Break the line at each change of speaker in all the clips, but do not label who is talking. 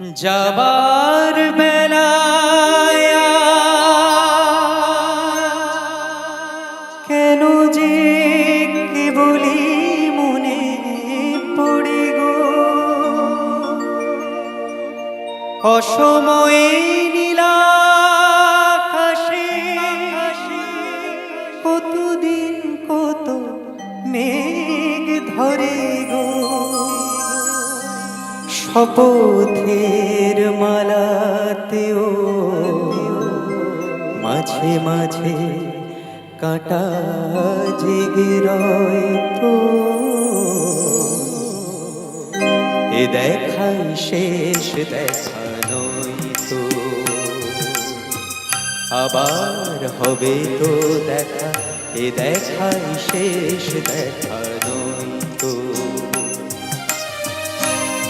যাবার বেলায় কেন যে কেবলি মনে পড়ে গো? অসময়ে কতদিন কত মেঘ ধরে শপথের মালাতেও মাঝে মাঝে কাটা জেগে তো এ দেখাই শেষ, দেখা তো আবার হবে তো দেখা, এ দেখাই শেষ, দেখা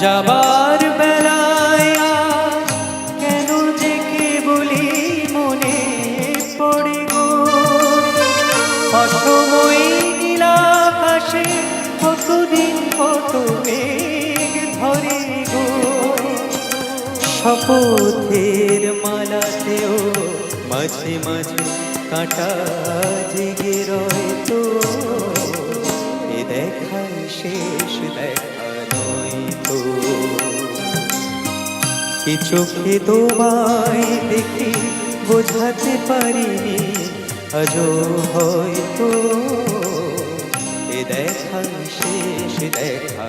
যাবার বেলায় কেন যে কেবলি মনে পড়ে গো? অসময় নীলাকাশে কতদিন কত মেঘ ধরে মালাতেও মাঝে মাঝে কাটা জেগে রয় তো। এ দেখাই শেষ দেখা কি চোখে তোমায় দেখি বোঝাতে পারিনি আজও হয়তো। এ দেখা শেষ দেখা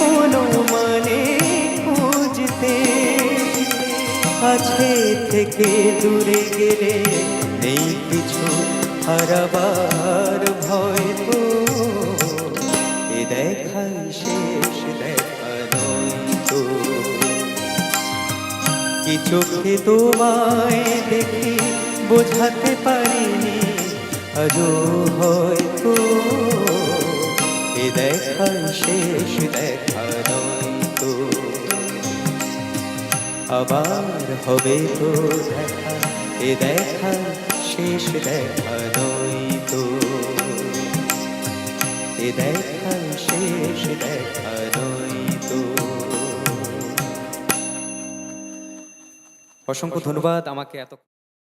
কোনো মানে খুঁজতে কাছে থেকে দূরে গেলে নেই কিছু হারাবার ভয় তো। এ দেখাই শেষ, দেখা নয় তো। কি চোখে তোমায় দেখি বোঝাতে পারিনি, আজও হয়তো এ শেষ দেখা তো আবার হবে তো দেখা, এ দেখা শেষ দেখা তো এ দেখা শেষ দেখা তো অসংখ্য ধন্যবাদ আমাকে এত